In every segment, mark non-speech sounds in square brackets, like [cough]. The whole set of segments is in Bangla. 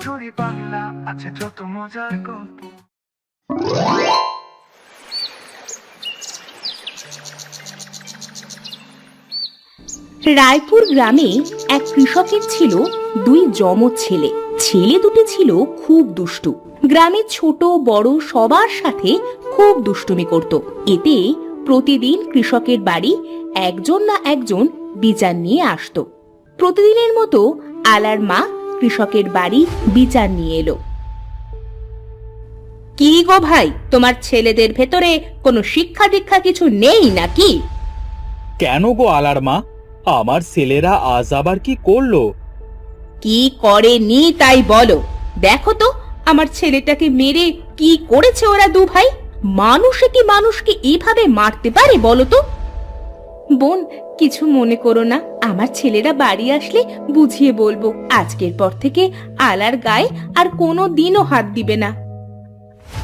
স্টোরি বাংলা আছে যত রায়পুর গ্রামে এক কৃষকের ছিল দুই যমজ ছেলে। ছেলে দুটি ছিল খুব দুষ্টু। গ্রামের ছোট, বড় সবার সাথে খুব দুষ্টুমি করত। এতে প্রতিদিন কৃষকের বাড়ি একজন না একজন বিচার নিয়ে আসতো। প্রতিদিনের মতো আলার মা কৃষকের বাড়ি বিচার নিয়ে এলো। কি গো ভাই তোমার ছেলেদের ভেতরে কোনো শিক্ষা দীক্ষা কিছু নেই নাকি? কেন গো আলার মা? আমার ছেলেরা আজ আবার কি করল? কি করেনি তাই বলো। দেখো তো আমার ছেলেটাকে মেরে কি করেছে ওরা দু ভাই? মানুষে কি মানুষকে এইভাবে মারতে পারে বলো তো? বোন, কিছু মনে করো না। আমার ছেলেরা বাড়ি আসলে বুঝিয়ে বলব, আজকের পর থেকে আলার গায়ে আর কোনো দিনও হাত দিবে না।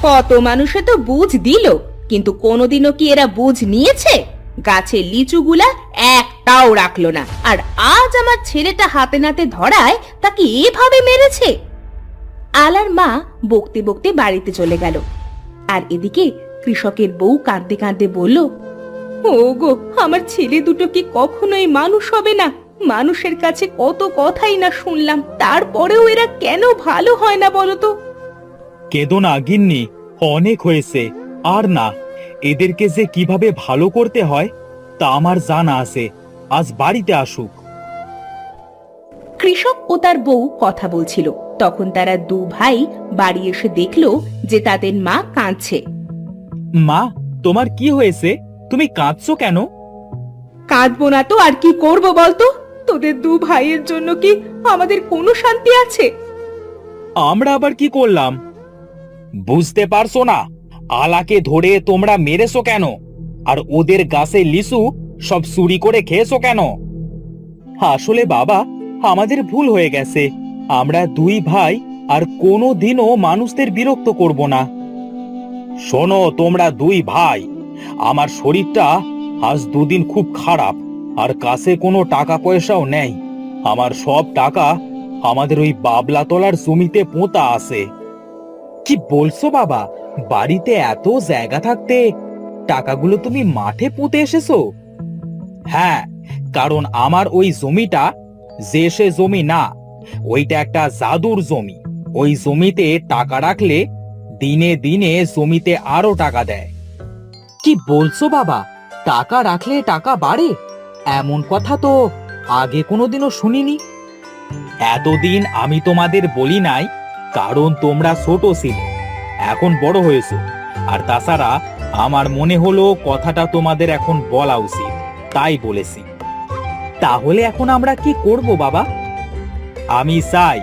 কত মানুষে তো বুঝ দিল, কিন্তু কোনোদিনও কি এরা বুঝ নিয়েছে? গাছের লিচুগুলা একটাও রাখল না, আর আজ আমার ছেলেটা হাতে নাতে ধরায় তাকে এভাবে মেরেছে। আলার মা বকতে বকতে বাড়িতে চলে গেল, আর এদিকে কৃষকের বউ কাঁদতে কাঁদতে বলল ও গো আমার ছেলে দুটো কি কখনোই মানুষ হবে না? মানুষের কাছে কত কথাই না শুনলাম তারপরেও এরা কেন ভালো হয় না বলো তো কেদো না গিন্নি অনেক হয়েছে আর না এদেরকে যে কীভাবে ভালো করতে হয় তা আমার জানা আছে আজ বাড়িতে আসুক। কৃষক ও তার বউ কথা বলছিল তখন তারা দু ভাই বাড়ি এসে দেখল যে তাদের মা কাঁদছে। মা তোমার কি হয়েছে? তুমি কাঁদছো কেন? কাঁদবো না তো আর কি করব বলতো? তোদের দু ভাইয়ের জন্য কি আমাদের কোনো শান্তি আছে? আমরা আবার কি করলাম? বুঝতে পারছ না আলাকে ধরে তোমরা মেরেছো কেন? আর ওদের গাছে লিসু সব চুরি করে খেয়েছো কেন? আসলে বাবা আমাদের ভুল হয়ে গেছে। আমরা দুই ভাই আর কোনো দিনও মানুষদের বিরক্ত করব না। শোনো তোমরা দুই ভাই। আমার শরীরটা আজ দুদিন খুব খারাপ, আর কাছে কোনো টাকা পয়সাও নেই। আমার সব টাকা আমাদের ওই বাবলাতলার জমিতে পোঁতা আছে। কি বলছো বাবা? বাড়িতে এত জায়গা থাকতে টাকাগুলো তুমি মাঠে পুঁতে এসেছ? হ্যাঁ কারণ আমার ওই জমিটা যে সে জমি না, ওইটা একটা জাদুর জমি। ওই জমিতে টাকা রাখলে দিনে দিনে জমিতে আরও টাকা দেয়। কি বলছো বাবা? টাকা রাখলে টাকা বাড়ে? এমন কথা তো আগে কোনোদিনও শুনিনি। এতদিন আমি তোমাদের বলি নাই, কারণ তোমরা ছোট ছিলে, এখন বড় হয়েছো। আর তাছাড়া আমার মনে হলো কথাটা তোমাদের এখন বলা উচিত, তাই বলেছি। তাহলে এখন আমরা কি করব বাবা? আমি চাই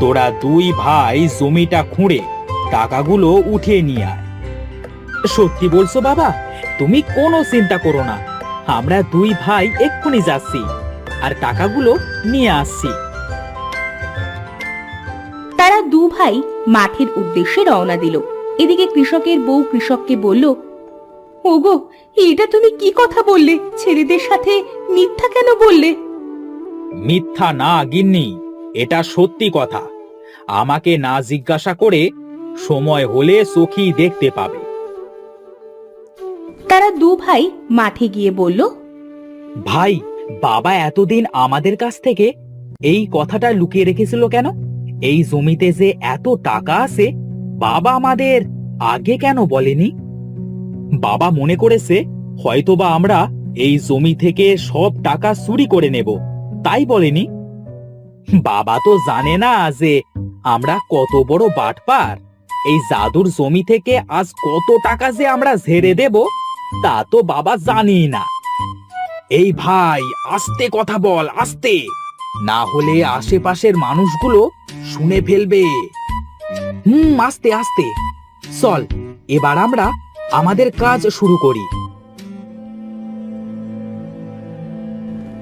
তোরা দুই ভাই জমিটা খুঁড়ে টাকাগুলো উঠিয়ে নিয়ে আয়। সত্যি বলছো বাবা? তুমি কোনো চিন্তা করো না। আমরা দুই ভাই এক্ষুনি যাচ্ছি। আর টাকাগুলো নিয়ে আসছি। তারা দু ভাই মাঠের উদ্দেশ্যে রওনা দিল। এদিকে কৃষকের বউ কৃষককে বলল ওগো এটা তুমি কি কথা বললে? ছেলেদের সাথে মিথ্যা কেন বললে? মিথ্যা না গিন্নি এটা সত্যি কথা। আমাকে না জিজ্ঞাসা করে সময় হলে সখী দেখতে পাবে। তারা দু ভাই মাঠে গিয়ে বলল, ভাই, বাবা এতদিন আমাদের কাছ থেকে এই কথাটা লুকিয়ে রেখেছিল কেন? এই জমিতে যে এত টাকা আছে, বাবা আমাদের আগে কেন বলেনি? বাবা মনে করেছে, হয়তোবা আমরা এই জমি থেকে সব টাকা চুরি করে নেব, তাই বলেনি? বাবা তো জানে না যে আমরা কত বড় বাটপার। এই জাদুর জমি থেকে আজ কত টাকা যে আমরা ঝেড়ে দেব তা তো বাবা জানি না। এই ভাই, আস্তে কথা বল, আস্তে। না হলে আশেপাশের মানুষগুলো শুনে ফেলবে। হুম, আস্তে আস্তে। চল, এবার আমরা আমাদের কাজ শুরু করি।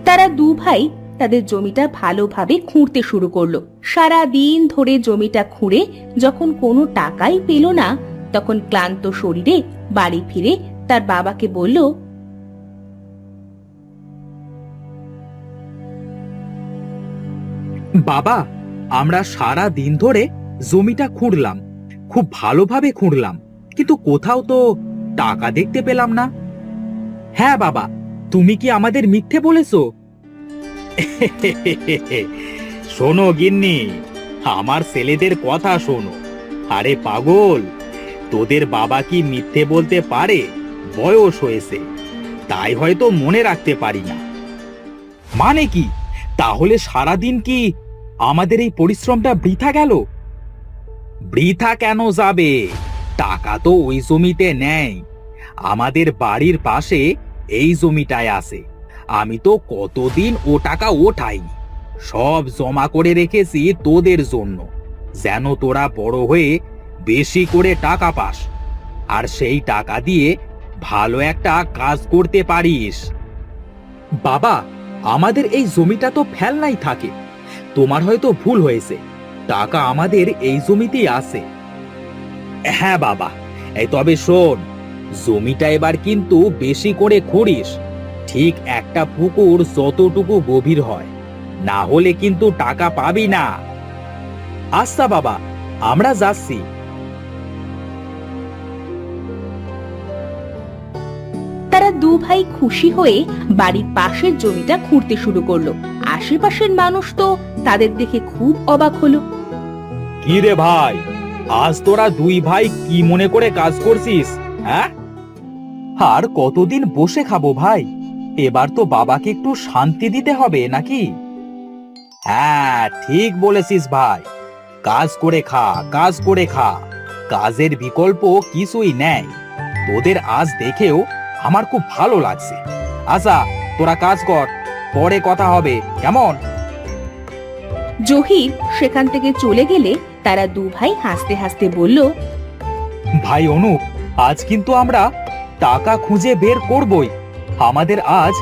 তারা দু ভাই তাদের জমিটা ভালোভাবে খুঁড়তে শুরু করল। সারা দিন ধরে জমিটা খুঁড়ে যখন কোনো টাকাই পেল না, তখন ক্লান্ত শরীরে বাড়ি ফিরে তার বাবাকে বলল, বাবা, আমরা সারা দিন ধরে জমিটা খুঁড়লাম, খুব ভালোভাবে খুঁড়লাম, কিন্তু কোথাও তো টাকা দেখতে পেলাম না। হ্যাঁ বাবা, তুমি কি আমাদের মিথ্যে বলেছ? [laughs] শোনো গিন্নি, আমার ছেলেদের কথা শোনো। আরে পাগল, তোদের বাবা কি মিথ্যে বলতে পারে? বয়স হয়েছে। তাই হয়তো মনে রাখতে পারি না। মানে কি? তাহলে সারাদিন কি আমাদের এই পরিশ্রমটা বৃথা গেল? বৃথা কেন যাবে? টাকা তো ওই জমিতে নেয় আমাদের বাড়ির পাশে এই জমিটায় আছে। আমি তো কতদিন ও টাকা ওঠাইনি। সব জমা করে রেখেছি তোদের জন্য। যেন তোরা বড় হয়ে বেশি করে টাকা পাস। আর সেই টাকা দিয়ে ভালো একটা কাজ করতে পারিস। বাবা, আমাদের এই জমিটা তো ফেলনাই থাকে। তোমার হয়তো ভুল হয়েছে। টাকা আমাদের এই জমিতেই আছে। হ্যাঁ বাবা, এই তবে শোন, জমিটা এবার কিন্তু বেশি করে খুঁড়িস। ঠিক একটা পুকুর যতটুকু গভীর হয়, না হলে কিন্তু টাকা পাবি না। আচ্ছা বাবা, আমরা যাচ্ছি। দু ভাই খুশি হয়ে বাড়ির পাশের জমিটা খুঁড়তে শুরু করল। আশেপাশের মানুষ তো তাদের দেখে খুব অবাক হলো। কি রে ভাই? আজ তোরা দুই ভাই কি মনে করে কাজ করছিস হ্যাঁ? আর কতদিন বসে খাব ভাই? এবার তো বাবাকে একটু শান্তি দিতে হবে নাকি? হ্যাঁ ঠিক বলেছিস ভাই। কাজ করে খা, কাজ করে খা। কাজের বিকল্প কিছুই নেই। তোদের আজ দেখেও আমার খুব ভালো লাগছে। আচ্ছা তোরা কাজ কর পরে কথা হবে কেমন? জহির সেখান থেকে চলে গেলে তারা দু ভাই হাসতে হাসতে বলল ভাই অনুপ আজ কিন্তু আমরা টাকা খুঁজে বের করবই। আমাদের আজ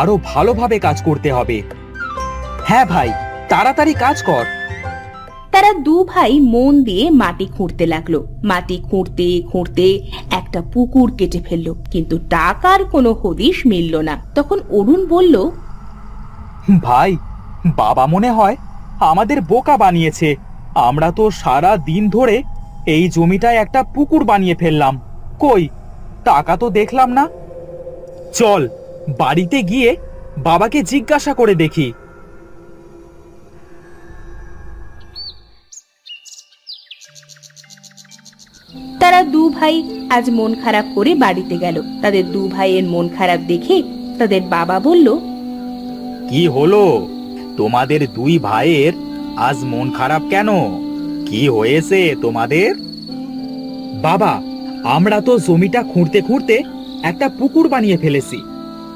আরও ভালোভাবে কাজ করতে হবে। হ্যাঁ ভাই তাড়াতাড়ি কাজ কর। তারা দু ভাই মন দিয়ে মাটি খুঁড়তে লাগল। মাটি খুঁড়তে খুঁড়তে একটা পুকুর কেটে ফেলল, কিন্তু টাকার কোনো হদিশ মিলল না। তখন অরুণ বলল, ভাই, বাবা মনে হয় আমাদের বোকা বানিয়েছে। আমরা তো সারা দিন ধরে এই জমিটায় একটা পুকুর বানিয়ে ফেললাম। কই, টাকা তো দেখলাম না? চল, বাড়িতে গিয়ে বাবাকে জিজ্ঞাসা করে দেখি। ভাই আজ মন খারাপ করে বাড়িতে গেল। তাদের দু ভাইয়ের মন খারাপ দেখে তাদের বাবা বলল, কি হলো? তোমাদের দুই ভাইয়ের আজ মন খারাপ কেন? কি হয়েছে তোমাদের? বাবা, আমরা তো জমিটা খুঁড়তে খুঁড়তে একটা পুকুর বানিয়ে ফেলেছি।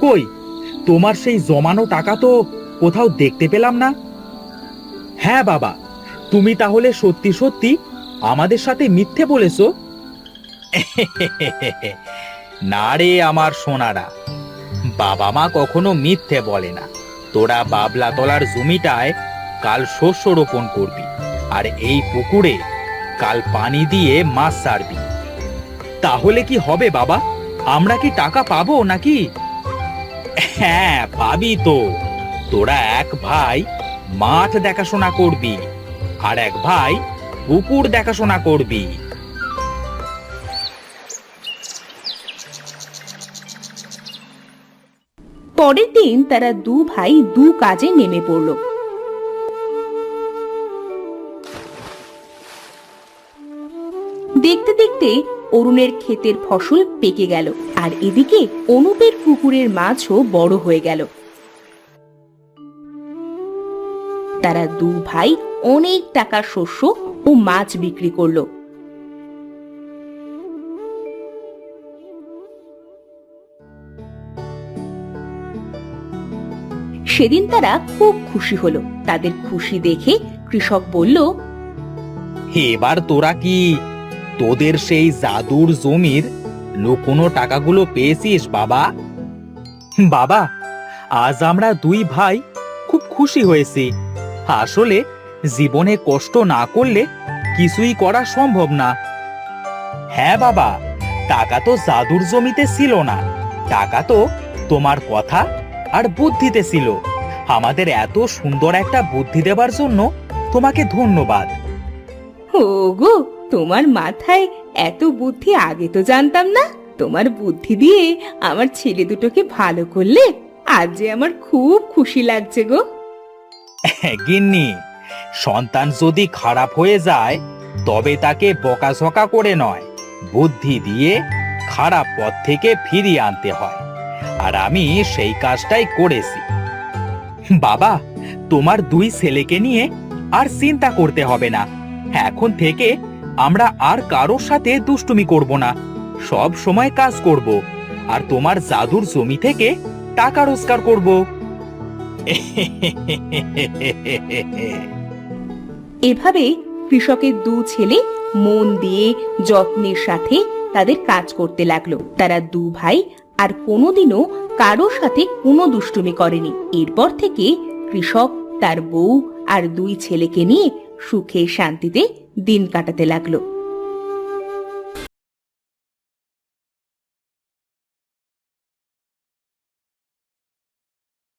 কই, তোমার সেই জমানো টাকা তো কোথাও দেখতে পেলাম না। হ্যাঁ বাবা, তুমি তাহলে সত্যি সত্যি আমাদের সাথে মিথ্যে বলেছ? [laughs] না রে আমার সোনারা বাবা মা কখনো মিথ্যে বলে না। তোরা বাবলা তলার জমিটায় কাল শস্য রোপণ করবি, আর এই পুকুরে কাল পানি দিয়ে মাছ ছাড়বি তাহলে কি হবে বাবা? আমরা কি টাকা পাবো নাকি? হ্যাঁ পাবি তো। তোরা এক ভাই মাঠ দেখাশোনা করবি, আর এক ভাই পুকুর দেখাশোনা করবি। পরের দিন তারা দু ভাই দু কাজে নেমে পড়ল। দেখতে দেখতে অরুণের ক্ষেতের ফসল পেকে গেল আর এদিকে অনুপের পুকুরের মাছও বড় হয়ে গেল। তারা দু ভাই অনেক টাকার শস্য ও মাছ বিক্রি করল। সেদিন তারা খুব খুশি হলো। তাদের খুশি দেখে কৃষক বলল, এবার তোরা কি তোদের সেই জাদুর জমির লুকোনো টাকাগুলো পেয়েছিস, বাবা? বাবা, আজ আমরা দুই ভাই খুব খুশি হয়েছি। আসলে জীবনে কষ্ট না করলে কিছুই করা সম্ভব না। হ্যাঁ বাবা, টাকা তো জাদুর জমিতে ছিল না। টাকা তো তোমার কথা আর বুদ্ধিতে ছিল। আমাদের এত সুন্দর একটা বুদ্ধি দেবার জন্য তোমাকে ধন্যবাদ। ওগো তোমার মাথায় এত বুদ্ধি আগে তো জানতাম না। তোমার বুদ্ধি দিয়ে আমার ছেলে দুটোকে ভালো করলে আজ যে আমার খুব খুশি লাগছে গো। [laughs] গিন্নি সন্তান যদি খারাপ হয়ে যায় তবে তাকে বকাঝকা করে নয়। বুদ্ধি দিয়ে খারাপ পথ থেকে ফিরিয়ে আনতে হয়। আর আমি সেই কাজটাই করেছি। বাবা, তোমার দুই ছেলেকে নিয়ে আর চিন্তা করতে হবে না। এখন থেকে আমরা আর কারোর সাথে দুষ্টুমি করব না। সব সময় কাজ করব আর তোমার জাদুর জমি থেকে টাকা রোজগার করব। এভাবে কৃষকের দু ছেলে মন দিয়ে যত্নের সাথে তাদের কাজ করতে লাগল। তারা দু ভাই আর কোনোদিনও কারও সাথে কোনো দুষ্টুমি করেনি। এরপর থেকে কৃষক তার বউ আর দুই ছেলেকে নিয়ে সুখে শান্তিতে দিন কাটাতে লাগল।